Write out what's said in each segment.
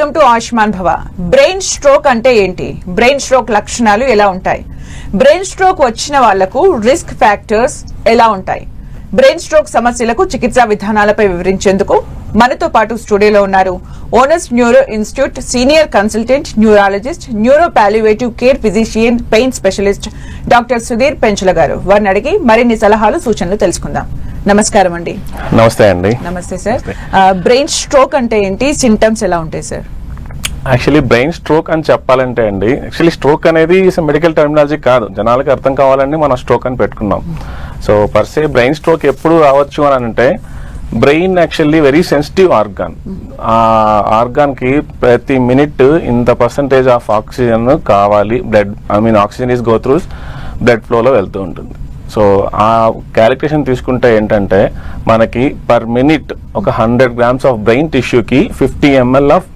Welcome to Ayushman భవ. Brain stroke అంటే ఏంటి? బ్రెయిన్ స్ట్రోక్ లక్షణాలు ఎలా ఉంటాయి? బ్రెయిన్ స్ట్రోక్ వచ్చిన వాళ్ళకు రిస్క్ ఫ్యాక్టర్స్ ఎలా ఉంటాయి? బ్రెయిన్ స్ట్రోక్ సమస్యలకు చికిత్సా విధానాలపై వివరించేందుకు మనతో పాటు స్టూడియోలో ఉన్నారు owners neuro institute senior consultant neurologist neuro palliative care physician pain specialist doctor Sudhir Penchula గారు. వారిని అడిగి మరిన్ని సలహాలు సూచనలు తెలుసుకుందాం. నమస్కారం అండి. నమస్తే అండి. నమస్తే సార్. బ్రెయిన్ స్ట్రోక్ అంటే ఏంటి? సింటమ్స్ ఎలా ఉంటాయి సార్? యాక్చువల్లీ బ్రెయిన్ స్ట్రోక్ అని చెప్పాలంటే అండి యాక్చువల్లీ స్ట్రోక్ అనేది మెడికల్ టర్మినాలజీ కాదు. జనాలకి అర్థం కావాలని మనం స్ట్రోక్ అని పెట్టుకున్నాం. సో పర్సే బ్రెయిన్ స్ట్రోక్ ఎప్పుడు రావచ్చు అని అంటే brain actually very sensitive organ. ఆ ఆర్గాన్కి ప్రతి మినిట్ ఇంత పర్సంటేజ్ ఆఫ్ ఆక్సిజన్ కావాలి blood I mean oxygen is go through blood ఫ్లోలో వెళ్తూ ఉంటుంది. సో ఆ క్యాలిక్యులేషన్ తీసుకుంటే ఏంటంటే మనకి పర్ మినిట్ ఒక హండ్రెడ్ గ్రామ్స్ ఆఫ్ బ్రెయిన్ టిష్యూకి ఫిఫ్టీ ఎంఎల్ ఆఫ్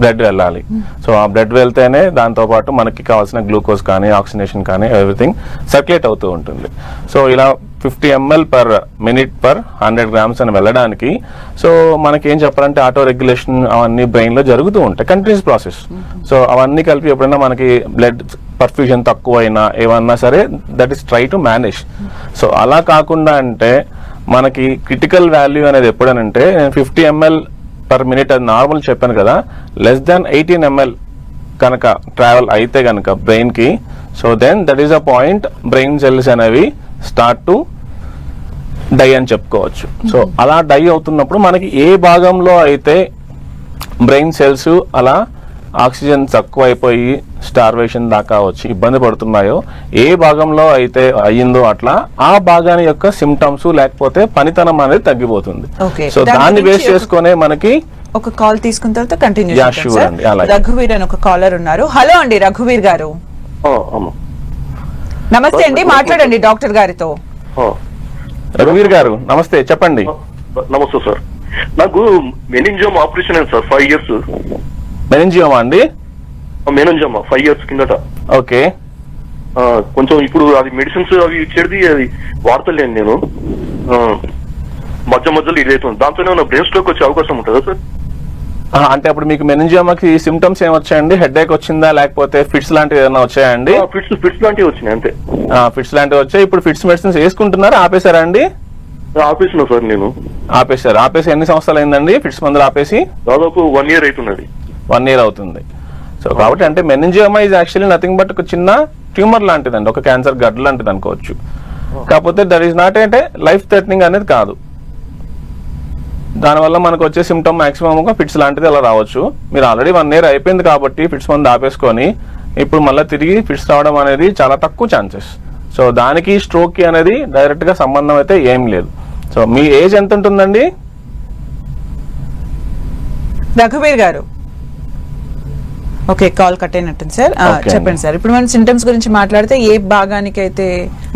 బ్లడ్ వెళ్ళాలి. సో ఆ బ్లడ్ వెళ్తేనే దాంతో పాటు మనకి కావాల్సిన గ్లూకోజ్ కానీ ఆక్సిజనేషన్ కానీ ఎవ్రీథింగ్ సర్క్యులేట్ అవుతూ ఉంటుంది. సో ఇలా fifty ML per minute per hundred grams అని వెళ్ళడానికి సో మనకి ఏం చెప్పాలంటే ఆటో రెగ్యులేషన్ అవన్నీ బ్రెయిన్లో జరుగుతూ ఉంటాయి కంటిన్యూస్ ప్రాసెస్ సో అవన్నీ కలిపి ఎప్పుడైనా మనకి బ్లడ్ పర్ఫ్యూజన్ తక్కువ అయినా ఏమన్నా సరే that is try to manage so అలా కాకుండా అంటే మనకి క్రిటికల్ వాల్యూ అనేది ఎప్పుడనంటే నేను ఫిఫ్టీ ఎంఎల్ పర్ మినిట్ అది నార్మల్ చెప్పాను కదా లెస్ దాన్ ఎయిటీన్ ఎంఎల్ కనుక ట్రావెల్ అయితే కనుక బ్రెయిన్కి so then that is a point brain cells అనేవి స్టార్ట్ టు డై అని చెప్పుకోవచ్చు. సో అలా డై అవుతున్నప్పుడు మనకి ఏ భాగంలో అయితే బ్రెయిన్ సెల్స్ అలా ఆక్సిజన్ తక్కువ అయిపోయి స్టార్వేషన్ దాకా వచ్చి ఇబ్బంది పడుతున్నాయో ఏ భాగంలో అయితే అయ్యిందో అట్లా ఆ భాగాని యొక్క సిమ్టమ్స్ లేకపోతే పనితనం అనేది తగ్గిపోతుంది. సో దాని దాన్ని బేస్ చేసుకునే మనకి ఒక కాల్ తీసుకున్న తర్వాత కంటిన్యూ. రఘువీర్ అని ఒక కాలర్ ఉన్నారు. హలో అండి రఘువీర్ గారు. నమస్తే అండి మాట్లాడండి డాక్టర్ గారితో. రఘువీర్ గారు నమస్తే చెప్పండి. నమస్తే సార్. నాకు మెనింజోమ్ ఆపరేషన్ అయింది సార్ ఫైవ్ ఇయర్స్. మెనింజియోమా అండి? మెనింజోమ్ ఫైవ్ ఇయర్స్ కిందట. ఓకే. కొంచెం ఇప్పుడు అది మెడిసిన్స్ అవి ఇచ్చేది అది వాడతలేను నేను. మధ్య మధ్యలో ఇది అవుతుంది. దాంతోనే ఉన్న బ్రెయిన్ స్ట్రోక్ వచ్చే అవకాశం ఉంటుందా సార్ అంటే అప్పుడు మీకు మెనింజియోమాకి సిమ్టమ్స్ ఏం వచ్చాయండి? హెడ్ ఏక్ వచ్చిందా? లేకపోతే ఫిట్స్ లాంటివి ఏదైనా వచ్చాయండి ఫిట్స్ ఫిట్స్ లాంటివి వచ్చినాయి అంతే. ఫిట్స్ లాంటివి వచ్చాయి. ఇప్పుడు ఫిట్స్ మెడిసిన్స్ వేసుకుంటున్నారా? ఆపేశారా అండి? ఆపేసిన సార్ నేను. ఆపేశారు. ఆపేసి ఎన్ని సంవత్సరాలు అయిందండి ఫిట్స్ మందులు ఆపేసి? దాదాపు వన్ ఇయర్ అవుతున్నది. వన్ ఇయర్ అవుతుంది. సో కాబట్టి అంటే meningioma is actually nothing but ఒక చిన్న ట్యూమర్ లాంటిదండి. ఒక క్యాన్సర్ గడ్డ లాంటిది అనుకోవచ్చు. కాకపోతే దట్ ఈస్ నాట్ అంటే లైఫ్ థ్రెటనింగ్ అనేది కాదు. దానివల్ల మనకు వచ్చే సిమ్టమ్ మాక్సిమం ఒక ఫిట్స్ లాంటిది అలా రావచ్చు. మీరు ఆల్రెడీ వన్ ఇయర్ అయిపోయింది కాబట్టి ఫిట్స్ మందు ఆపేసుకొని ఇప్పుడు మళ్ళీ తిరిగి ఫిట్స్ రావడం అనేది చాలా తక్కువ ఛాన్సెస్ సో దానికి స్ట్రోక్కి అనేది డైరెక్ట్గా సంబంధం అయితే ఏం లేదు. సో మీ ఏజ్ ఎంత ఉంటుందండి? రఘువీర్ గారు ఓకే కాల్ కట్ అయినట్టుంది సార్. చెప్పండి సార్ ఇప్పుడు మనం సింటమ్స్ గురించి మాట్లాడితే ఏ భాగానికి అయితే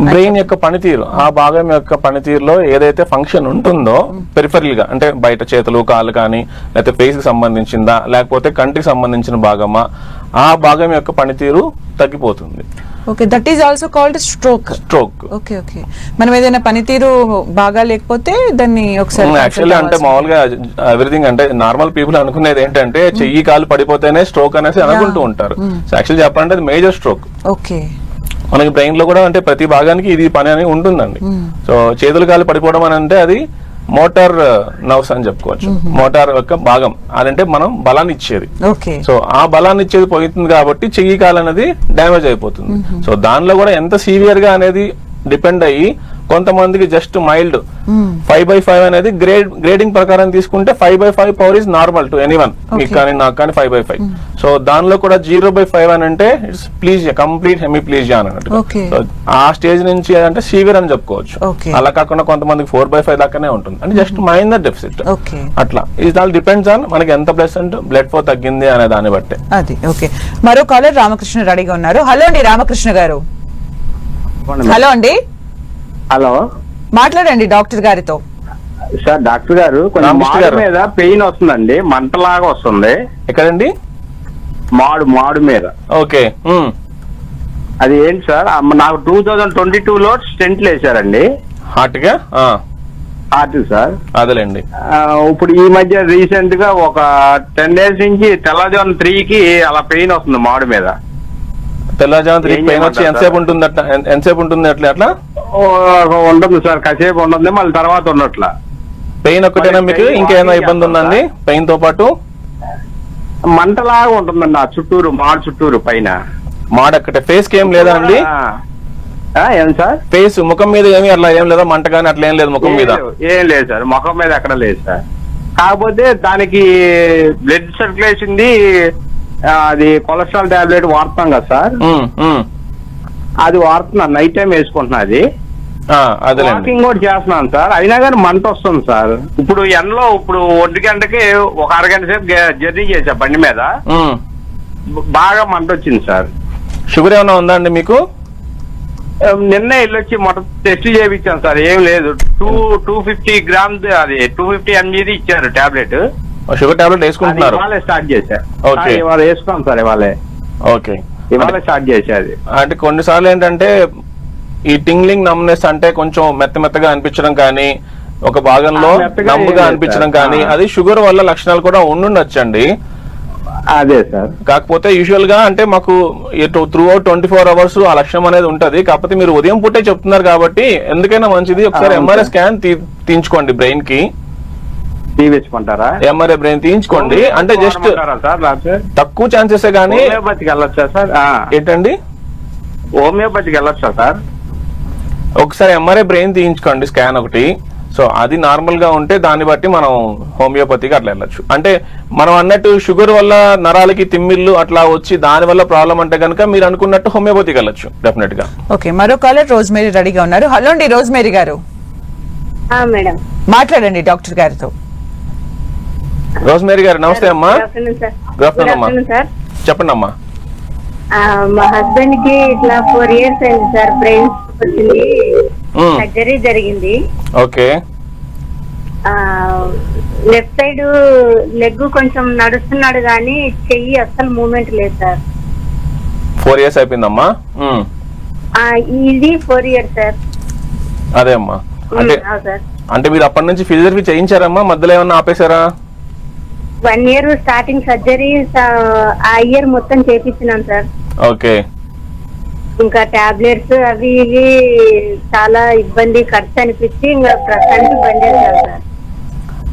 బ్రెయిన్ యొక్క పనితీరు ఆ భాగం యొక్క పనితీరులో ఏదైతే ఫంక్షన్ ఉంటుందో పెరిఫరల్గా అంటే బయట చేతులు కాళ్ళు కానీ లేకపోతే ఫేస్కి సంబంధించిందా లేకపోతే కంటికి సంబంధించిన భాగమా ఆ భాగం యొక్క పనితీరు తగ్గిపోతుంది. Okay that is also called stroke stroke okay okay మనం ఏదైనా పనితీరు బాగా లేకపోతే దాన్ని ఒకసారి యాక్చువల్లీ consult అంటే మామూలుగా ఎవ్రీథింగ్ అంటే నార్మల్ పీపుల్ అనుకునేది ఏంటంటే చెయ్యి కాలు పడిపోతేనే స్ట్రోక్ అనేసి అనుకుంటూ ఉంటారు. యాక్చువల్లీ చెప్పాలంటే అది మేజర్ స్ట్రోక్ ఓకే మనకి బ్రెయిన్లో కూడా అంటే ప్రతి భాగానికి ఇది పని అని ఉంటుందండి. సో చేతులు కాలు పడిపోవడం అని అంటే అది మోటార్ నర్వ్స్ అని చెప్పుకోవచ్చు. మోటార్ యొక్క భాగం. అదంటే మనం బలాన్ని ఇచ్చేది. సో ఆ బలాన్ని ఇచ్చేది పోతుంది కాబట్టి చెయ్యి కాలు అనేది డ్యామేజ్ అయిపోతుంది. సో దానిలో కూడా ఎంత సీవియర్గా అనేది డిపెండ్ అయ్యి కొంతమందికి just mild five by five అనేది గ్రేడ్ గ్రేడింగ్ ప్రకారం తీసుకుంటే five by five power is normal to any one మీకు కానీ నాకు కానీ ఫైవ్ బై ఫైవ్ సో దానిలో కూడా జీరో బై ఫైవ్ అని అంటే ఇట్స్ ప్లీజ్ కంప్లీట్ హెమిప్లీజియా అని అన్నట్టు ఆ స్టేజ్ నుంచి అంటే సీవియర్ అని చెప్పుకోవచ్చు. అలా కాకుండా కొంతమందికి ఫోర్ బై ఫైవ్ దాకానే ఉంటుంది. అంటే జస్ట్ మైనర్ డెఫిసిట్ అట్లా. ఇది ఆల్ డిపెండ్స్ ఆన్ మనకి ఎంత ప్లసెంట్ బ్లడ్ ఫ్లో తగ్గింది అనే దాన్ని బట్టే. అది. ఓకే మరో కాలర్ రామకృష్ణ రెడీగా ఉన్నారు. హలో అండి రామకృష్ణ గారు. హలో అండి. హలో. మాట్లాడండి డాక్టర్ గారితో. సార్ డాక్టర్ గారు కొంచెం మాడు. మీద పెయిన్ వస్తుందండి మంటలాగా వస్తుంది. ఎక్కడండి? మాడు మాడు మీద. ఓకే. అది ఏంటి సార్? నాకు టూ థౌజండ్ ట్వంటీ టూ లో స్టెంట్లు వేశారండి. హార్ట్గా ఆ. Heart sir. అదేలేండి. ఆ, ఇప్పుడు ఈ మధ్య రీసెంట్గా ఒక టెన్ డేస్ నుంచి తెల్లజాన్ త్రీ కి అలా పెయిన్ వస్తుంది మాడు మీద. తెల్లజాము త్రీ ఏం పెయిన్ వచ్చి ఎంతసేపు? ఉంటుంది అట్లా ఎంతసేపు ఉంటుంది అట్లా? అట్లా ఉంటుంది సార్ కాసేపు ఉంటుంది మళ్ళీ తర్వాత ఉన్నట్ల పెయిన్ ఒక్కటేనా మీకు ఇంకేమైనా ఇబ్బంది ఉందండి పెయిన్తో పాటు? మంటలాగా ఉంటుందండి ఆ చుట్టూరు మాడు చుట్టూరు పైన. మాడక్కటే. ఫేస్కి ఏం లేదా అండి? ఏం సార్? ఫేస్ ముఖం మీద ఏమి అట్లా ఏం లేదా? మంట కానీ అట్లా ఏం లేదు ముఖం మీద? ఏం లేదు సార్. ముఖం మీద ఎక్కడ లేదు సార్. కాకపోతే దానికి బ్లడ్ సర్క్యులేషన్ ఆ, అది కొలెస్ట్రాల్ టాబ్లెట్ వాడుతాం కదా సార్. అది వాడుతున్నాను నైట్ టైం వేసుకుంటున్నా అది. వాకింగ్ కూడా చేస్తున్నాను సార్. అయినా కానీ మంట వస్తుంది సార్. ఇప్పుడు ఎండలో ఇప్పుడు ఒంటి గంటకి ఒక అరగంట సేపు జర్నీ చేశా బండి మీద. బాగా మంట వచ్చింది సార్. షుగర్ ఏమైనా ఉందా అండి మీకు? నిన్న వెళ్ళొచ్చి మొట్ట టెస్ట్ చేయించాను సార్. ఏం లేదు. టూ టూ ఫిఫ్టీ గ్రామ్ అది టూ ఫిఫ్టీ ఎంజీది ఇచ్చారు టాబ్లెట్. షుగర్ టాబ్లెట్ వేసుకుంటున్నారు. ఇవాళే స్టార్ట్ చేశా. ఓకే. ఆ, ఇవాళ వేసుకున్నాం సార్ ఇవాళే. ఓకే. ఇవాళ స్టార్ట్ చేసేది అంటే కొన్నిసార్లు ఏంటంటే ఈ టింగ్లింగ్ నమ్నెస్ అంటే కొంచెం మెత్త మెత్తగా అనిపించడం కానీ ఒక భాగంలో నమ్ముగా అనిపించడం. కానీ. అది షుగర్ వల్ల లక్షణాలు కూడా ఉండుండొచ్చండి. అదే సార్. కాకపోతే యూజువల్గా అంటే మాకు throughout twenty four hours ఆ లక్ష్యం అనేది ఉంటది. కాకపోతే మీరు ఉదయం పూటే చెప్తున్నారు కాబట్టి ఎందుకైనా మంచిది. ఒకసారి ఎంఆర్ఐ. స్కాన్ తీయించుకోండి బ్రెయిన్కి. తీపించుకుంటారా ఎంఆర్ఐ బ్రెయిన్ తీయించుకోండి. అంటే జస్ట్ తక్కువ ఛాన్సెస్ గానీ హోమియోపతికి వెళ్ళొచ్చా సార్? ఆ. ఏంటండి? హోమియోపతికి వెళ్ళొచ్చా సార్? ఒకసారి ఎంఆర్ఐ బ్రెయిన్ తీయించుకోండి స్కాన్ ఒకటి. సో అది నార్మల్గా ఉంటే దాన్ని బట్టి మనం హోమియోపతికి అట్లా వెళ్ళొచ్చు. అంటే మనం అన్నట్టు షుగర్ వల్ల నరాలకి తిమ్మిళ్ళు అట్లా వచ్చి దాని వల్ల ప్రాబ్లం అంటే కనుక మీరు అనుకున్నట్టు హోమియోపతికి వెళ్ళొచ్చు డెఫినెట్గా. ఓకే మరో కాలర్ రోజ్ మేరీ రెడీగా ఉన్నారు. హలో అండి రోజ్ మేరీ గారు మాట్లాడండి డాక్టర్ గారితో. రోజ్మేరీ గారు నమస్తే అమ్మా. గుడ్ ఆఫ్టర్నూన్ అమ్మా. చెప్పండి అమ్మా. మా హస్బెండ్కి ఇట్లా ఫోర్ ఇయర్స్ అయింది సార్ బ్రెయిన్ వచ్చింది. సర్జరీ జరిగింది. ఓకే. లెఫ్ట్ సైడ్ లెగ్ కొంచెం నడుస్తున్నాడు కానీ చెయ్యి అస్సలు మూమెంట్ లేదు సార్ ఫోర్ ఇయర్స్ అయిపోయిందమ్మా. ఇది ఫోర్ ఇయర్స్ సార్ అదే అమ్మా. అంటే అంటే మీరు అప్పటి నుంచి ఫిజియోథెరపీ చేయించారమ్మా? మధ్యలో ఏమన్నా ఆపేశారా? వన్ ఇయర్ స్టార్టింగ్ సర్జరీ ఆ ఇయర్ మొత్తం చేపించినాం సార్. ఓకే. ఇంకా టాబ్లెట్స్ అవి ఇవి చాలా ఇబ్బంది ఖర్చు అనిపించి ఇంకా ప్రస్తుతానికి బంద్ సార్.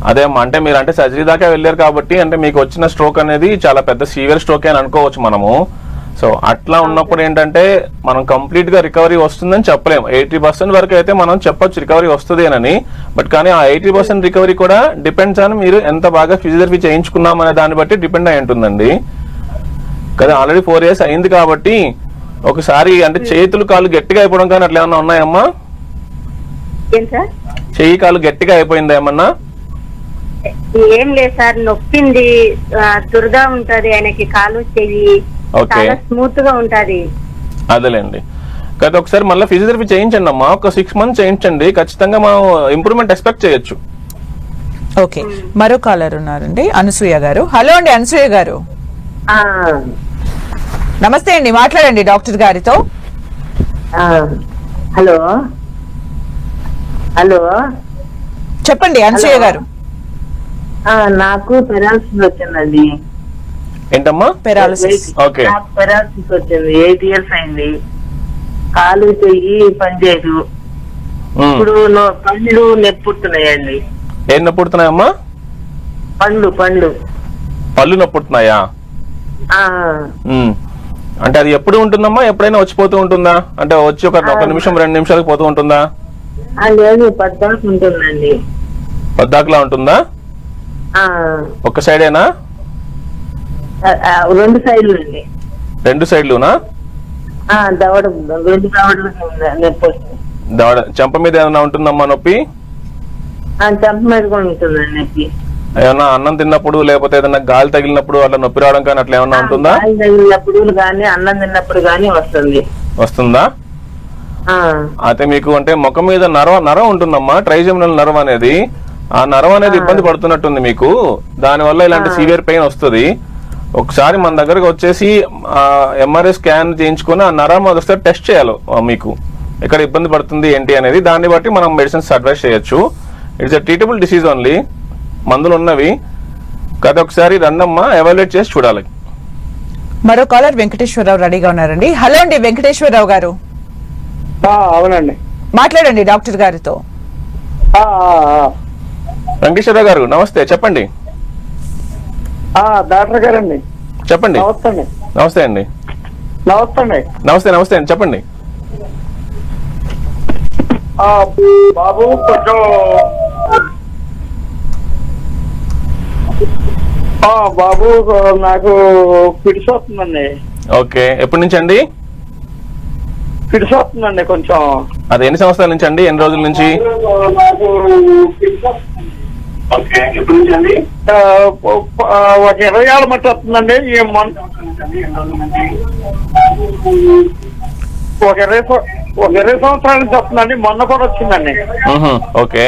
అదే అంటే మీరు అంటే సర్జరీ దాకా వెళ్ళారు కాబట్టి అంటే మీకు వచ్చిన స్ట్రోక్ అనేది చాలా పెద్ద సీవియర్ స్ట్రోక్ అని అనుకోవచ్చు మనము. సో అట్లా ఉన్నప్పుడు ఏంటంటే మనం కంప్లీట్గా రికవరీ వస్తుందని చెప్పలేము. ఎయిటీ పర్సెంట్ వరకు అయితే మనం చెప్పొచ్చు రికవరీ వస్తుంది అని. బట్ కానీ ఆ ఎయిటీ పర్సెంట్ రికవరీ కూడా డిపెండ్స్ అని మీరు ఎంత బాగా ఫిజియోథెరపీ చేయించుకున్నాం అనే దాన్ని బట్టి డిపెండ్ అయి ఉంటుందండి. కదా ఆల్రెడీ ఫోర్ ఇయర్స్ అయింది కాబట్టి ఒకసారి అంటే చేతులు కాళ్ళు గట్టిగా అయిపోవడం కానీ అట్లా ఏమన్నా ఉన్నాయమ్మా? చెయ్యి కాళ్ళు గట్టిగా అయిపోయిందా ఏమన్నా? ఏం లేదు సార్ నొప్పింది ఆ, దురద ఉంటది ఆయనకి కాలు చెయ్యి. చాలా స్మూత్గా ఉంటది. అదేలేండి. కదా ఒకసారి మళ్ళీ ఫిజియోథెరపీ చేయించండి అమ్మా. ఒక సిక్స్ మంత్స్ చేయించండి. ఖచ్చితంగా మనం ఇంప్రూవ్మెంట్ ఎక్స్పెక్ట్ చేయొచ్చు. ఓకే. మరో కాలర్ ఉన్నారండి. అనసూయ గారు. హలో అండి అనసూయ గారు. ఆ, నమస్తే అండి. మాట్లాడండి డాక్టర్ గారితో. ఆ, హలో. హలో. చెప్పండి అనసూయ గారు. ఆ, నాకు పెరాలసిస్ వచ్చిందండి ఏంటమ్మా? పెరాలసిస్ ఓకే పెరాలసిస్ వచ్చింది. ఎయిట్ ఇయర్స్ అయింది. కాలు చెయ్యి పనిచేయదు ఉమ్. ఇప్పుడు పండ్లు నొప్పుడుతున్నాయండి ఏం నొప్పుడుతున్నాయమ్మా పండ్లు పండ్లు. పళ్ళు నొప్పుడుతున్నాయా ఆ, ఉమ్. అంటే అది ఎప్పుడు ఉంటుందమ్మా? ఎప్పుడైనా వచ్చిపోతూ ఉంటుందా? అంటే వచ్చి ఒక ఒక నిమిషం రెండు నిమిషాలకు పోతూ ఉంటుందా? లేదు పద్దాకులా ఉంటుందా? ఆ, ఒక్క సైడేనా? రెండు సైడ్లు అండి. రెండు సైడ్లునా? దవడ రెండు దవడలు నొప్పి దవడ చెంప మీద ఏమైనా ఉంటుందమ్మా నొప్పి? చెంప మీద కూడా ఉంటుందండి నొప్పి. ఏమన్నా అన్నం తిన్నప్పుడు లేకపోతే ఏదైనా గాలి తగిలినప్పుడు అట్లా నొప్పి రావడం కానీ అట్లా ఏమన్నా ఉంటుందా? గాలి తగిలినప్పుడు కానీ అన్నం తిన్నప్పుడు కానీ వస్తుంది. వస్తుందా? అయితే మీకు అంటే ముఖం మీద నరం నరం ఉంటుందమ్మా ట్రైజెమినల్ నరం అనేది. ఆ నరం అనేది ఇబ్బంది పడుతున్నట్టుంది మీకు. దానివల్ల ఇలాంటి సివియర్ పెయిన్ వస్తుంది. ఒకసారి మన దగ్గరకు వచ్చేసి ఎంఆర్ఐ స్కాన్ చేయించుకుని ఆ నరం ఒకసారి టెస్ట్ చేయాలి మీకు. ఎక్కడ ఇబ్బంది పడుతుంది ఏంటి అనేది. దాన్ని బట్టి మనం మెడిసిన్స్ అడ్వైస్ చేయొచ్చు. It's a treatable disease only మందులు ఉన్నవి. కదా ఒకసారి రండమ్మా ఎవాల్యుయేట్ చేసి చూడాలి. మరో కాలర్ వెంకటేశ్వరరావు రెడీగా ఉన్నారండి. హలో అండి వెంకటేశ్వరరావు గారు. అవునండి. మాట్లాడండి డాక్టర్ గారితో. వెంకటేశ్వరరావు గారు నమస్తే చెప్పండి. డాక్టర్ గారండి. చెప్పండి. నమస్తే అండి. నమస్తే అండి నమస్తే అండి నమస్తే అండి. చెప్పండి. బాబు కొంచెం బాబు నాకు ఫిట్స్ వస్తుందండి. ఓకే. ఎప్పటి నుంచి అండి? ఫిట్స్ వస్తుందండి కొంచెం. అది ఎన్ని సంవత్సరాల నుంచి అండి? ఎన్ని రోజుల నుంచి? ఒక ఇరవై ఏళ్ళ మట్టి వస్తుందండి. ఈ మొన్న ఒక ఇరవై ఒక ఇరవై సంవత్సరాల నుంచి వస్తుందండి. మొన్న కూడా వచ్చిందండి. ఓకే.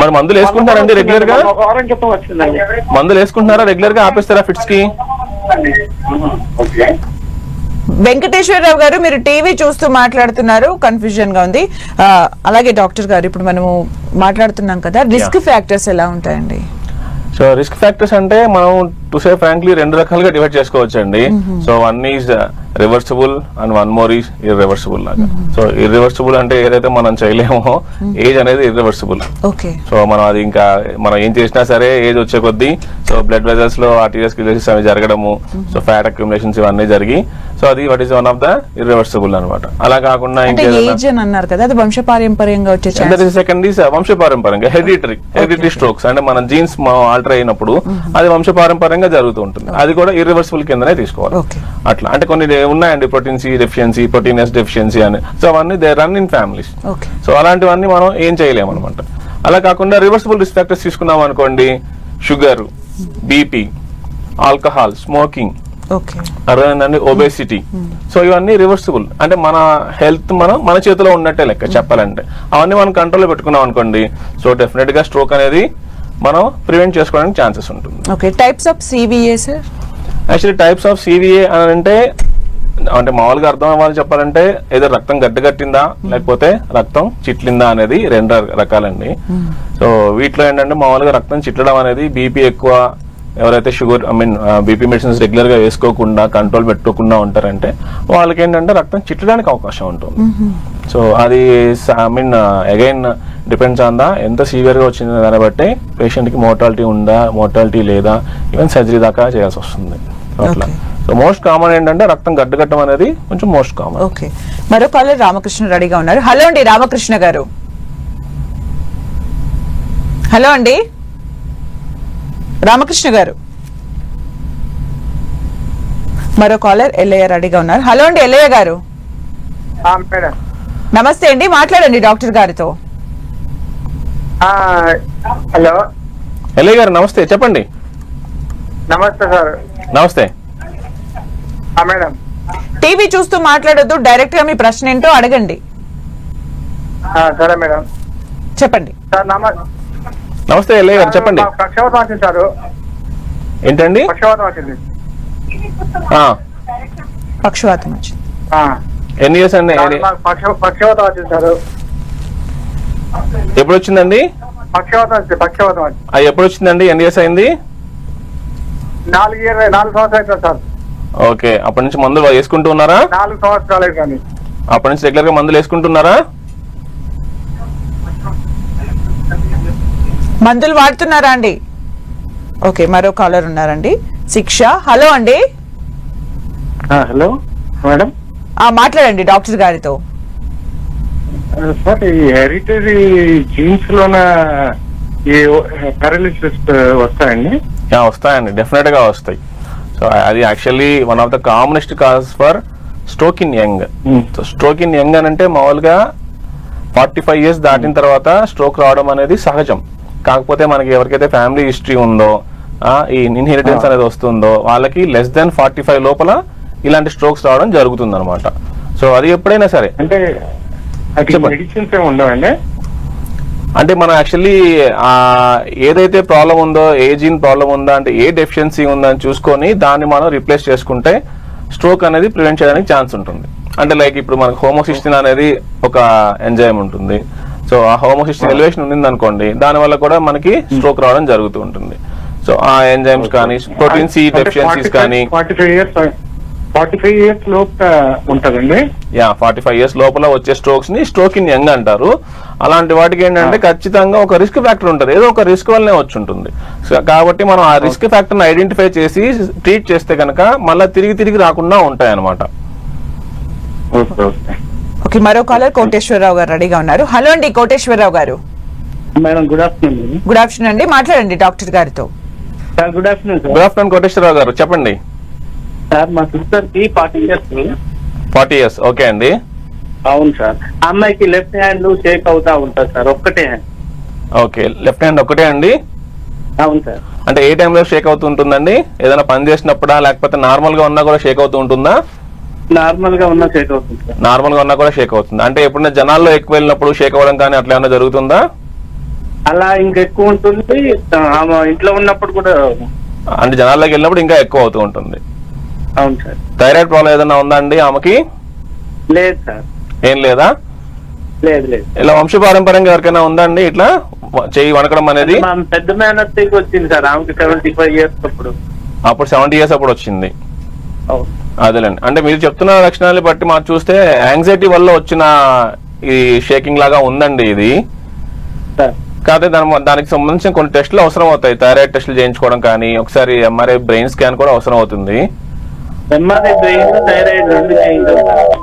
మరి మందులు వేసుకుంటారండి రెగ్యులర్గా? మొన్న ఒక వారం క్రితం వచ్చిందండి. మందులు వేసుకుంటున్నారా? రెగ్యులర్గా ఆపేస్తారా ఫిట్స్కి? వెంకటేశ్వరరావు గారు మీరు టీవీ చూస్తూ మాట్లాడుతున్నారు. కన్ఫ్యూజన్గా ఉంది. అలాగే డాక్టర్ గారు ఇప్పుడు మనము మాట్లాడుతున్నాం కదా. రిస్క్ ఫ్యాక్టర్స్ ఎలా ఉంటాయండి? సో రిస్క్ ఫ్యాక్టర్స్ అంటే మనం టు సే ఫ్రాంక్లీ రెండు రకాలుగా డివైడ్ చేసుకోవచ్చు అండి so one is reversible and one more is irreversible లాగా. సో ఇర్రివర్సిబుల్ అంటే ఏదైతే మనం చేయలేమో ఏజ్ అనేది ఇర్రివర్సిబుల్ ఓకే సో మనం అది ఇంకా మనం ఏం చేసినా సరే ఏజ్ వచ్చే కొద్దీ సో బ్లడ్ వెజల్స్లో ఆర్టీరియస్ క్రిలేషన్స్ అవి జరగడము సో ఫ్యాట్ అక్యుములేషన్స్ ఇవన్నీ జరిగి సో అది what is one of the irreversible అనమాట అలా కాకుండా అన్నారు కదా అది వంశపారంపర్యంగా వచ్చే సెకండ్ ఈస్ వంశపారంపర్యంగా హెరిటరీ హెరిటరీ స్ట్రోక్స్ అంటే మన జీన్స్ ఆల్టర్ అయినప్పుడు అది వంశపారంపర్యంగా జరుగుతూ ఉంటుంది. అది కూడా ఇర్రివర్సిబుల్ కిందనే తీసుకోవాలి. అట్లా. అంటే కొన్ని ఉన్నాయండి protein C deficiency protein S deficiency అని. సో అవన్నీ they run in families so అలాంటివన్నీ మనం ఏం చేయలేము అనమాట అలా కాకుండా రివర్సిబుల్ రిస్క్ ఫ్యాక్టర్స్ తీసుకున్నాం అనుకోండి sugar BP alcohol smoking okay అర్థమైందండి ఒబేసిటీ సో ఇవన్నీ రివర్సిబుల్ అంటే మన హెల్త్ మనం మన చేతిలో ఉన్నట్టే లెక్క చెప్పాలంటే. అవన్నీ మనం కంట్రోల్లో పెట్టుకున్నాం అనుకోండి సో డెఫినెట్గా స్ట్రోక్ అనేది మనం ప్రివెంట్ చేసుకోవడానికి ఛాన్సెస్ ఉంటుంది. Okay types of CVA sir actually types of CVA అని అంటే అంటే మామూలుగా అర్థం అవ్వాలి చెప్పాలంటే ఏదో రక్తం గడ్డగట్టిందా లేకపోతే రక్తం చిట్లిందా అనేది రెండు రకాలండి. సో వీటిలో ఏంటంటే మామూలుగా రక్తం చిట్లడం అనేది బీపీ ఎక్కువ ఎవరైతే sugar I mean BP medicines రెగ్యులర్గా వేసుకోకుండా కంట్రోల్ పెట్టుకోకుండా ఉంటారంటే వాళ్ళకి ఏంటంటే రక్తం చిట్టడానికి అవకాశం ఉంటుంది. సో అది I mean again depends on the ఎంత సివియర్గా వచ్చింది దాన్ని బట్టి పేషెంట్కి మోర్టాలిటీ ఉందా మోర్టాలిటీ లేదా ఈవెన్ సర్జరీ దాకా చేయాల్సి వస్తుంది. అట్లా. సో మోస్ట్ కామన్ ఏంటంటే రక్తం గడ్డగట్టం అనేది కొంచెం మోస్ట్ కామన్ ఓకే మరో కాలర్ రామకృష్ణ రెడీగా ఉన్నారు. హలో అండి రామకృష్ణ గారు. హలో అండి. రామకృష్ణ గారు. మరో కాలర్ ఎల్లయ్య రెడీగా ఉన్నారు. హలో అండి ఎల్లయ్య గారు. ఆ, మేడం. నమస్తే అండి. మాట్లాడండి డాక్టర్ గారితో. ఆ, హలో. ఎల్లయ్య గారు నమస్తే. చెప్పండి. నమస్తే సార్. నమస్తే. మేడం. టీవీ చూస్తూ మాట్లాడొద్దు. డైరెక్ట్గా మీ ప్రశ్న ఏంటో అడగండి. ఆ, సరే మేడం. చెప్పండి. సార్ నమస్తే నమస్తే ఎల్లయ్య గారు చెప్పండి. పక్షవాతం వచ్చింది సార్. ఏంటండి? పక్షవాతం వచ్చింది ఆ, పక్షవాతం వచ్చింది. ఆ. ఎన్ని ఇయర్స్ అండి? పక్షవాతం వచ్చింది సార్ ఎప్పుడు వచ్చిందండి పక్షవాతం వచ్చింది పక్షవాతం వచ్చింది అది ఎప్పుడు వచ్చిందండి ఎన్ని ఇయర్స్ అయింది? నాలుగు ఇరవై నాలుగు సంవత్సరాలు అవుతుంది సార్. ఓకే అప్పటి నుంచి మందులు వేసుకుంటూ ఉన్నారా? నాలుగు సంవత్సరాలు అవుతుంది అప్పటి నుంచి రెగ్యులర్గా మందులు వేసుకుంటున్నారా? మందులు వాడుతున్నారా అండి? ఓకే మరో కాలర్ ఉన్నారండి. శిక్ష హలో అండి. Hello madam. ఆ, మాట్లాడండి డాక్టర్ గారితో. సార్ ఈ హెరిటరీ జీన్స్ లోన ఈ పారాలిసిస్ వస్తాయండి? యా, వస్తాయండి డెఫినెట్గా వస్తాయి. సో అది actually one of the commonest cause for stroke in young Hmm. So stroke in young అని అంటే మామూలుగా ఫార్టీ ఫైవ్ ఇయర్స్ దాటిన తర్వాత స్ట్రోక్ రావడం అనేది సహజం. కాకపోతే మనకి ఎవరికైతే ఫ్యామిలీ హిస్టరీ ఉందో ఈ ఇన్హెరిటెన్స్ అనేది వస్తుందో వాళ్ళకి లెస్ దెన్ ఫార్టీ ఫైవ్ లోపల ఇలాంటి స్ట్రోక్స్ రావడం జరుగుతుంది అనమాట సో అది ఎప్పుడైనా సరే. అంటే. మెడిసిన్స్ ఏమి ఉండవండి? అంటే మనం యాక్చువల్లీ ఏదైతే ప్రాబ్లం ఉందో ఏ జీన్ ప్రాబ్లం ఉందా అంటే ఏ డెఫిషియన్సీ ఉందా అని చూసుకొని దాన్ని మనం రిప్లేస్ చేసుకుంటే స్ట్రోక్ అనేది ప్రివెంట్ చేయడానికి ఛాన్స్ ఉంటుంది. అంటే లైక్ ఇప్పుడు మనకు హోమోసిస్టిన్ అనేది ఒక ఎంజైమ్ ఉంటుంది. సో ఆ హోమోసిస్టిన్ ఎలివేషన్ ఉంది అనుకోండి దాని వల్ల కూడా మనకి స్ట్రోక్ రావడం జరుగుతూ ఉంటుంది. సో ఆ ఎంజైమ్స్ కానీ ప్రోటీన్ సి డెఫిషియన్సీస్ కానీ forty five years forty five years లోపు ఉంటదండి. యా ఫార్టీ ఫైవ్ ఇయర్స్ లోపల వచ్చే స్ట్రోక్స్ని స్ట్రోక్ ఇన్ యంగ్ అంటారు. అలాంటి వాటికి ఏంటంటే ఖచ్చితంగా ఒక రిస్క్ ఫ్యాక్టర్ ఉంటుంది. ఏదో ఒక రిస్క్ వల్లనే వచ్చి ఉంటుంది సో కాబట్టి మనం ఆ రిస్క్ ఫ్యాక్టర్ని ఐడెంటిఫై చేసి ట్రీట్ చేస్తే కనుక మళ్ళీ తిరిగి తిరిగి రాకుండా ఉంటాయి అనమాట ఓకే ఓకే. ఓకే మరో కాలర్ కోటేశ్వరరావు గారు రెడీగా ఉన్నారు. హలో అండి కోటేశ్వరరావు గారు. Madam good afternoon. Good afternoon అండి. మాట్లాడండి డాక్టర్ గారితో. Good afternoon good afternoon Koteswararao గారు చెప్పండి. సార్ మా సిస్టర్కి forty years forty years. Okay అండి. అవును సార్. అమ్మాయికి లెఫ్ట్ హ్యాండ్ షేక్ అవుతా ఉంటుంది సార్ ఒక్కటే హ్యాండ్. ఓకే. లెఫ్ట్ హ్యాండ్ ఒకటే అండి? అవును సార్. అంటే ఏ టైంలో షేక్ అవుతూ ఉంటుందండి? ఏదైనా పని చేసినప్పుడా లేకపోతే నార్మల్గా ఉన్నా కూడా షేక్ అవుతూ ఉంటుందా? నార్మల్గా ఉన్న షేక్ అవుతుంది సార్. నార్మల్గా ఉన్నా కూడా షేక్ అవుతుంది. అంటే ఎప్పుడైనా జనాల్లో ఎక్కువ వెళ్ళినప్పుడు షేక్ అవ్వడం కానీ అట్లా ఏమైనా జరుగుతుందా? అలా ఇంకెక్కువ ఉంటుంది. ఆమె ఇంట్లో ఉన్నప్పుడు కూడా అంటే జనాల్లోకి వెళ్ళినప్పుడు ఇంకా ఎక్కువ అవుతూ ఉంటుంది. అవును సార్. థైరాయిడ్ ప్రాబ్లం ఏదైనా ఉందా అండి ఆమెకి? లేదు సార్. ఏం లేదా? లేదు లేదు. ఇలా వంశపారంపర్యంగా ఎవరికైనా ఉందా అండి ఇట్లా? చెయ్యి వణకడం అనేది? మా పెద్ద మేనత్తకి వచ్చింది సార్ ఆమెకి సెవెంటీ ఫైవ్ ఇయర్స్ అప్పుడు. అప్పుడు సెవెంటీ ఇయర్స్ అప్పుడు వచ్చింది. అవును. అదేలేండి. అంటే మీరు చెప్తున్న లక్షణాలను బట్టి మనం చూస్తే యాంగ్జైటీ వల్ల వచ్చిన ఈ షేకింగ్ లాగా ఉందండి ఇది. సార్. కాకపోతే దాని దానికి సంబంధించిన కొన్ని టెస్టులు అవసరం అవుతాయి థైరాయిడ్ టెస్టులు చేయించుకోవడం కానీ ఒకసారి ఎంఆర్ఐ బ్రెయిన్ స్కాన్ కూడా అవసరం అవుతుంది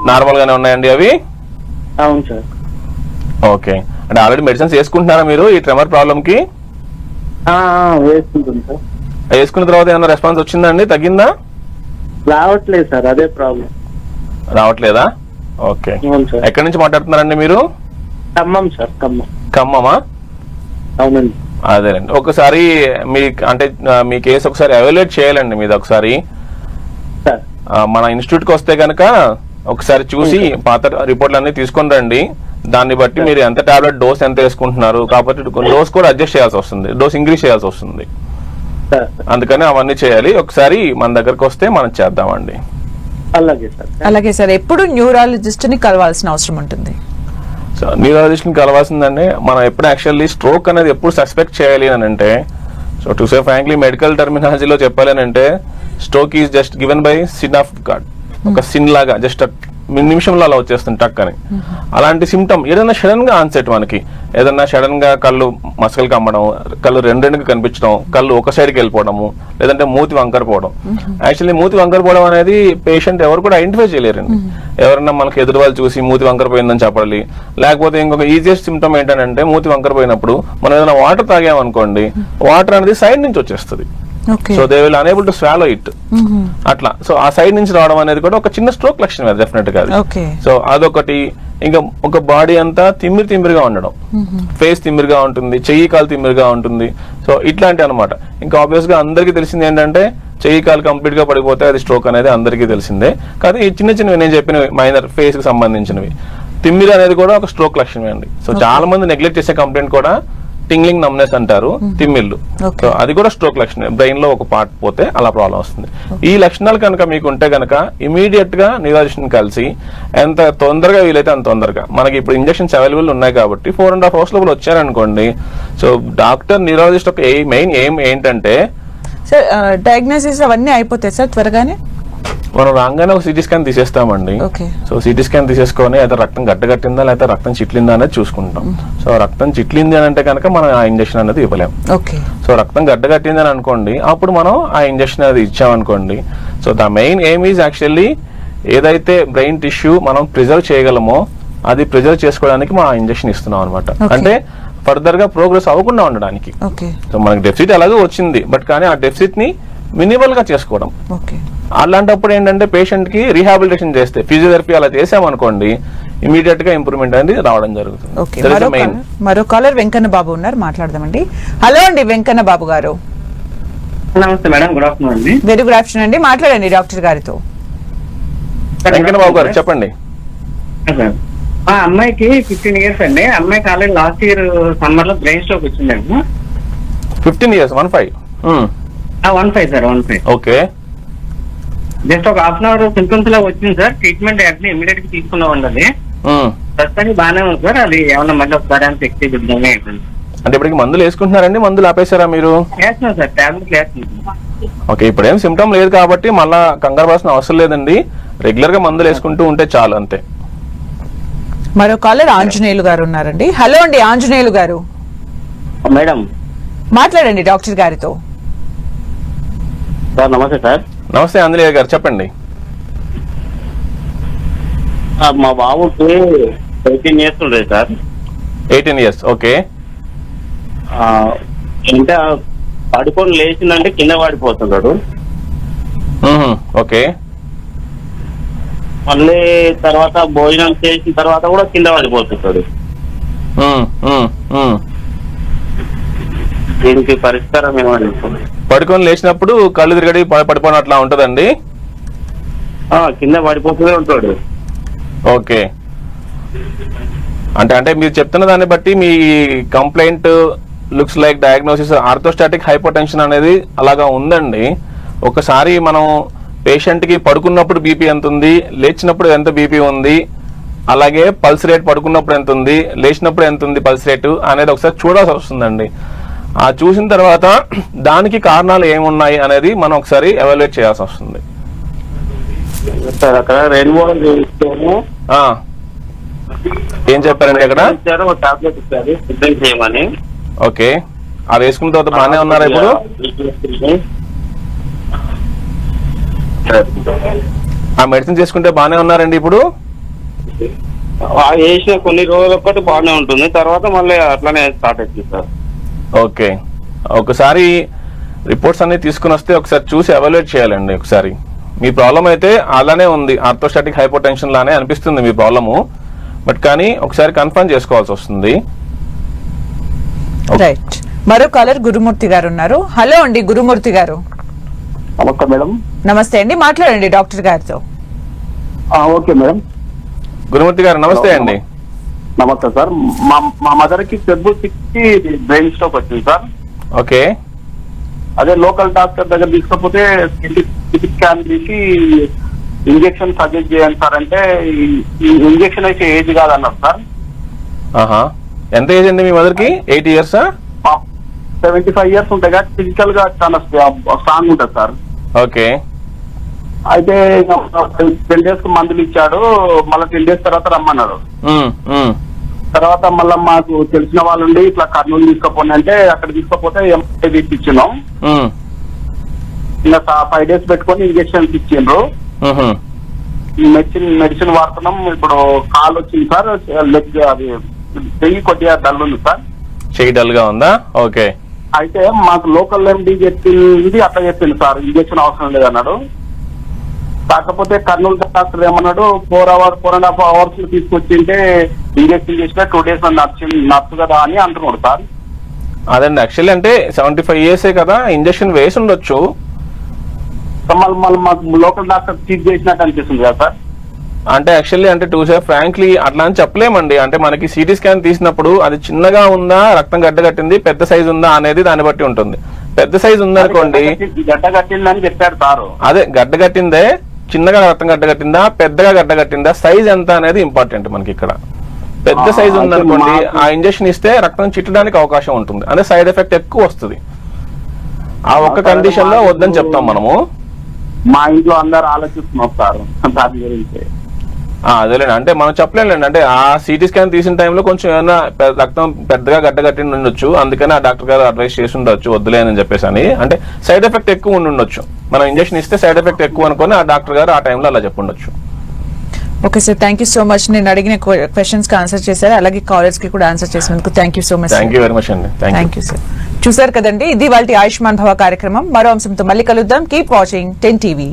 నార్మల్ గానే ఉన్నాయండి అవి? అవును సార్. ఓకే. అంటే ఆల్రెడీ మెడిసిన్స్ వేసుకుంటున్నారా మీరు ఈ ట్రెమర్ ప్రాబ్లమ్కి వేసుకున్న తర్వాత ఏమైనా రెస్పాన్స్ వచ్చిందండి తగ్గిందా? రావట్లేదు సార్ అదే ప్రాబ్లం. రావట్లేదా? ఓకే. ఎక్కడి నుంచి మాట్లాడుతున్నారండి మీరు? ఖమ్మం సార్ ఖమ్మం. ఖమ్మమా? అవునండి. అదేనండి ఒకసారి మీ అంటే మీ కేసు ఒకసారి ఎవాల్యుయేట్ చేయాలండి మీది ఒకసారి. మన ఇన్స్టిట్యూట్కి వస్తే కనుక ఒకసారి చూసి పాత రిపోర్ట్లు అన్ని తీసుకొని రండి. దాన్ని బట్టి మీరు ఎంత టాబ్లెట్ డోస్ ఎంత వేసుకుంటున్నారు. కాబట్టి డోస్ కూడా అడ్జస్ట్ చేయాల్సి వస్తుంది. డోస్ ఇంక్రీజ్ చేయాల్సి వస్తుంది. అందుకని అవన్నీ చేయాలి. ఒకసారి మన దగ్గరకు వస్తే మనం చేద్దామండి. అలాగే సార్. అలాగే సార్ ఎప్పుడు న్యూరాలజిస్ట్ని కలవాల్సిన అవసరం ఉంటుంది? సో న్యూరాలజిస్ట్ని కలవాల్సిందండి మనం ఎప్పుడు యాక్చువల్లీ స్ట్రోక్ అనేది ఎప్పుడు సస్పెక్ట్ చేయాలి అని అంటే so to say frankly medical టర్మినాలజీలో చెప్పాలి అని అంటే stroke is just given by sin of God ఒక సిన్ లాగా జస్ట్ నిమిషంలో అలా వచ్చేస్తుంది టక్ అని అలాంటి సిమ్టమ్ ఏదైనా సడన్గా ఆన్సెట్ మనకి. ఏదైనా సడన్గా కళ్ళు మసకలు కమ్మడం కళ్ళు రెండు రెండుగా కనిపించడం కళ్ళు ఒక సైడ్కి వెళ్ళిపోవడము లేదంటే మూతి వంకరపోవడం యాక్చువల్లీ మూతి వంకరపోవడం అనేది పేషెంట్ ఎవరు కూడా ఐడెంటిఫై చేయలేరండి. ఎవరన్నా మనకి ఎదురు వాళ్ళు చూసి మూతి వంకరపోయిందని చెప్పాలి. లేకపోతే ఇంకొక ఈజియెస్ట్ సిమ్టమ్ ఏంటంటే మూతి వంకరపోయినప్పుడు మనం ఏదైనా వాటర్ తాగామనుకోండి వాటర్ అనేది సైడ్ నుంచి వచ్చేస్తుంది. So they will unable to swallow it అట్లా. సో ఆ సైడ్ నుంచి రావడం అనేది కూడా ఒక చిన్న స్ట్రోక్ లక్షణం అది డెఫినెట్గా సో అదొకటి. ఇంకా ఒక బాడీ అంతా తిమ్మిరి తిమ్మిరిగా ఉండడం. ఫేస్ తిమ్మిరిగా ఉంటుంది చెయ్యి కాలు తిమ్మిరిగా ఉంటుంది. సో ఇట్లాంటి అన్నమాట. ఇంకా ఆబ్వియస్గా అందరికీ తెలిసింది ఏంటంటే చెయ్యి కాలు కంప్లీట్గా పడిపోతే అది స్ట్రోక్ అనేది అందరికీ తెలిసిందే. కానీ ఈ చిన్న చిన్నవి నేను చెప్పినవి మైనర్ ఫేస్కి సంబంధించినవి. తిమ్మిరి అనేది కూడా ఒక స్ట్రోక్ లక్షణమే అండి. సో చాలా మంది నెగ్లెక్ట్ చేసే కంప్లైంట్ కూడా టింగ్లింగ్ నమ్నెస్ అంటారు తిమ్మిళ్ళు. సో అది కూడా స్ట్రోక్ లక్షణం బ్రెయిన్లో ఒక పార్ట్ పోతే అలా ప్రాబ్లం వస్తుంది. ఈ లక్షణాలు కనుక మీకు ఉంటే కనుక ఇమీడియట్గా న్యూరాలజిస్ట్ కలిసి ఎంత తొందరగా వీలైతే అంత తొందరగా. మనకి ఇప్పుడు ఇంజెక్షన్స్ అవైలబుల్ ఉన్నాయి కాబట్టి ఫోర్ అండ్ హాఫ్ అవర్స్ లోపల వచ్చారనుకోండి. సో డాక్టర్ న్యూరాలజిస్ట్ ఒక మెయిన్ ఎయిమ్ ఏంటంటే సార్ డయాగ్నోసిస్ అవన్నీ అయిపోతాయి సార్ త్వరగానే? మనం రాగానే ఒక సిటీ స్కాన్ తీసేస్తామండి. సో సిటీ స్కాన్ తీసేసుకొని అయితే రక్తం గట్టగట్టిందా లేకపోతే రక్తం చిట్లిందా అనేది చూసుకుంటాం. సో రక్తం చిట్లింది అని అంటే కనుక మనం ఆ ఇంజెక్షన్ అనేది ఇవ్వలేం. సో రక్తం గడ్డగట్టింది అని అనుకోండి అప్పుడు మనం ఆ ఇంజెక్షన్ అది ఇచ్చామనుకోండి. So the main aim is actually ఏదైతే బ్రెయిన్ టిష్యూ మనం ప్రిజర్వ్ చేయగలమో అది ప్రిజర్వ్ చేసుకోవడానికి మనం ఆ ఇంజెక్షన్ ఇస్తున్నాం అనమాట. అంటే ఫర్దర్గా ప్రోగ్రెస్ అవ్వకుండా ఉండడానికి. సో మనకి డెఫిసిట్ ఎలాగో వచ్చింది. బట్ కానీ ఆ డెఫిసిట్ని మినిమల్గా చేసుకోవడం. ఓకే. అలాంటప్పుడు ఏంటంటే పేషెంట్కి రీహాబిలిటేషన్ చేస్తే ఫిజియోథెరపీ అలా చేసామనుకోండి ఇమీడియట్గా ఇంప్రూవ్మెంట్ అనేది రావడం జరుగుతుంది. మరో కాలర్ వెంకన్న బాబు ఉన్నారు మాట్లాడదామండి. హలో అండి వెంకన్న బాబు గారు. నమస్తే మేడం గుడ్ ఆఫ్టర్నూన్ అండి. వెరీ గుడ్ ఆఫ్టర్నూన్ అండి. మాట్లాడండి డాక్టర్ గారితో. వెంకన్న బాబు గారు చెప్పండి. మా అమ్మాయికి ఫిఫ్టీన్ ఇయర్స్ అండి. అమ్మాయికి ఆల్రెడీ లాస్ట్ ఇయర్ సమ్మర్లో బ్రెయిన్ స్ట్రోక్ వచ్చిందండి. Fifteen years one five. One five sir one five okay. Just ఒక హాఫ్ అన్ అవర్ సింటమ్స్ లా వచ్చింది సార్ ట్రీట్మెంట్ అట్లా ఇమీడియట్గా తీసుకున్నాం అది ప్రస్తుతానికి బాగానే ఉంది సార్ అది ఏమన్నా మళ్ళీ ఒకసారి ఎక్కి విధంగా అయిపోయింది అంటే ఇప్పటికి మందులు వేసుకుంటున్నారండి? మందులు ఆపేశారా మీరు? వేస్తున్నాం సార్ టాబ్లెట్ వేస్తున్నాం. ఓకే ఇప్పుడు ఏం సిమ్టమ్ లేదు కాబట్టి మళ్ళా కంగారు పడాల్సిన అవసరం లేదండి. రెగ్యులర్గా మందులు వేసుకుంటూ ఉంటే చాలు అంతే. మరో కాలర్ ఆంజనేయులు గారు ఉన్నారండి. హలో అండి ఆంజనేయులు గారు. మేడం. మాట్లాడండి డాక్టర్ గారితో. సార్ నమస్తే సార్. నమస్తే ఆంజనేయ గారు చెప్పండి. మా బాబుకి ఎయిటీన్ ఇయర్స్ ఉండేది సార్. Eighteen years okay. ఇంకా పడుకొని లేచిందంటే కింద పడిపోతున్నాడు. ఓకే. మళ్ళీ తర్వాత భోజనం చేసిన తర్వాత కూడా కింద పడిపోతున్నాడు. దీనికి పరిష్కారం ఏమని పడుకొని లేచినప్పుడు కళ్ళు తిరగడి ప- పడిపోవడం అట్లా ఉంటదండి కింద పడిపోతూనే ఉంటాడు. ఓకే. అంటే అంటే మీరు చెప్తున్న దాన్ని బట్టి మీ complaint looks like diagnosis orthostatic hypotension అనేది అలాగా ఉందండి. ఒకసారి మనం పేషెంట్కి పడుకున్నప్పుడు బీపీ ఎంత ఉంది లేచినప్పుడు ఎంత బీపీ ఉంది అలాగే పల్స్ రేట్ పడుకున్నప్పుడు ఎంత ఉంది లేచినప్పుడు ఎంత ఉంది పల్స్ రేటు అనేది ఒకసారి చూడాల్సి వస్తుందండి. ఆ చూసిన తర్వాత దానికి కారణాలు ఏమున్నాయి అనేది మనం ఒకసారి ఎవాల్యుయేట్ చేయాల్సి వస్తుంది. సార్ అక్కడ రెయిన్బో. ఏం చెప్పారండి అక్కడ? టాబ్లెట్ ఇచ్చారు చేయమని. ఓకే. అది వేసుకున్న తర్వాత బాగానే ఉన్నారా ఇప్పుడు? ఆ మెడిసిన్ చేసుకుంటే బాగానే ఉన్నారండి ఇప్పుడు? వేసిన కొన్ని రోజులు ఒక్కటి బాగానే ఉంటుంది. తర్వాత మళ్ళీ అట్లానే స్టార్ట్ అవుతుంది సార్. ఓకే. ఒకసారి రిపోర్ట్స్ అన్ని తీసుకుని వస్తే ఒకసారి చూసి ఎవాల్యుయేట్ చేయాలండి ఒకసారి. మీ ప్రాబ్లం అయితే అలానే ఉంది. ఆర్థోస్టాటిక్ హైపోటెన్షన్ లానే అనిపిస్తుంది మీ ప్రాబ్లము. బట్ కానీ ఒకసారి కన్ఫర్మ్ చేసుకోవాల్సి వస్తుంది. రైట్ మరో కాలర్ గురుమూర్తి గారు ఉన్నారు. హలో అండి గురుమూర్తి గారు. నమస్తే మేడం. నమస్తే అండి. మాట్లాడండి డాక్టర్ గారితో. Okay madam. గురుమూర్తి గారు నమస్తే అండి. నమస్తే సార్. మా మా మదర్కి ఫిబ్రవరి సిక్స్కి బ్రెయిన్ స్ట్రోక్ వచ్చింది సార్. ఓకే. అదే లోకల్ డాక్టర్ దగ్గర తీసుకపోతే సిటీ స్కాన్ తీసి ఇంజెక్షన్ సజెస్ట్ చేయండి సార్ అంటే ఈ ఇంజెక్షన్ అయితే ఏజ్ కాదన్నారు సార్. ఆహా. ఎంత ఏజ్ అండి మీ మదర్కి? ఎయిట్ ఇయర్సా? సెవెంటీ ఫైవ్ ఇయర్స్ ఉంటాయి కాబట్టి ఫిజికల్గా చాలా స్ట్రాంగ్ ఉంటుంది సార్. ఓకే. అయితే టెన్ డేస్కు మందులు ఇచ్చాడు. మళ్ళీ టెన్ డేస్ తర్వాత రమ్మన్నాడు. తర్వాత మళ్ళీ మాకు తెలిసిన వాళ్ళుండి ఇట్లా కర్నూలు తీసుకుపోండి అంటే అక్కడ తీసుకపోతే ఎంఐ ఉమ్, ఇంకా ఫైవ్ డేస్ పెట్టుకొని ఇంజెక్షన్స్ ఇచ్చిండ్రు. మెడిసిన్ మెడిసిన్ వాడుతున్నాం. ఇప్పుడు కాల్ వచ్చింది సార్ లెగ్ అది చెయ్యి కొద్దిగా డల్ ఉంది సార్. చెయ్యి డల్గా ఉందా? ఓకే. అయితే మాకు లోకల్ ఎండి చెప్పింది అట్లా చెప్పింది సార్. ఇంజెక్షన్ అవసరం లేదన్నాడు. కాకపోతే కర్నూలు డాక్టర్ ఏమన్నాడు four hour four and half hours తీసుకొచ్చింటే injection చేసిన టూ డేస్ నడిచింది నచ్చు కదా అని అంటున్నాడు సార్. అదండి. యాక్చువల్లీ అంటే సెవెంటీ ఫైవ్ ఇయర్సే కదా ఇంజెక్షన్ వేసి ఉండొచ్చు. సో మళ్ళీ మళ్ళీ మాకు లోకల్ డాక్టర్ చీట్ చేసినట్టు అనిపిస్తుంది కదా సార్. అంటే యాక్చువల్లీ అంటే టూ సేఫ్ ఫ్రాంక్లీ అట్లా అని చెప్పలేమండి. అంటే మనకి సిటీ స్కాన్ తీసినప్పుడు అది చిన్నగా ఉందా రక్తం గడ్డగట్టింది పెద్ద సైజు ఉందా అనేది దాన్ని బట్టి ఉంటుంది. పెద్ద సైజు ఉందనుకోండి గడ్డ కట్టిందని చెప్పాడు సారు. అదే గడ్డగట్టిందే చిన్నగా రక్తం గడ్డగట్టిందా పెద్దగా గడ్డగట్టిందా సైజ్ ఎంత అనేది ఇంపార్టెంట్ మనకి ఇక్కడ. పెద్ద సైజు ఉందనుకోండి ఆ ఇంజెక్షన్ ఇస్తే రక్తం చిట్టడానికి అవకాశం ఉంటుంది. అంటే సైడ్ ఎఫెక్ట్ ఎక్కువ వస్తుంది. ఆ ఒక్క కండిషన్లో వద్దని చెప్తాం మనము. మా ఇంట్లో అందరు ఆలోచిస్తున్నారు సార్ దాని గురించి. అదేలేండి. అంటే మనం చెప్పలేండి అంటే ఆ సిటీ స్కాన్ తీసిన టైంలో కొంచెం ఏమైనా రక్తం పెద్దగా గడ్డగట్టి ఉండొచ్చు. అందుకని ఆ డాక్టర్ గారు అడ్వైస్ చేసి ఉండొచ్చు. వద్దులే అని చెప్పేసి అని. అంటే సైడ్ ఎఫెక్ట్ ఎక్కువ ఉండి ఉండొచ్చు. మనం ఇంజెక్షన్ ఇస్తే సైడ్ ఎఫెక్ట్ ఎక్కువ అనుకొని ఆ డాక్టర్ గారు ఆ టైంలో అలా చెప్పుండొచ్చు okay sir thank you so much నేను అడిగిన క్వశ్చన్స్కి ఆన్సర్ చేశారు. అలాగే కాలర్స్కి కూడా ఆన్సర్ చేసినందుకు thank you so much thank you very much అండి. థ్యాంక్ యూ సార్ చూసారు కదండి ఇది వాళ్ళ ఆయుష్మాన్ భవ కార్యక్రమం. మరో అంశంతో మళ్ళీ కలుద్దాం. Keep watching ten TV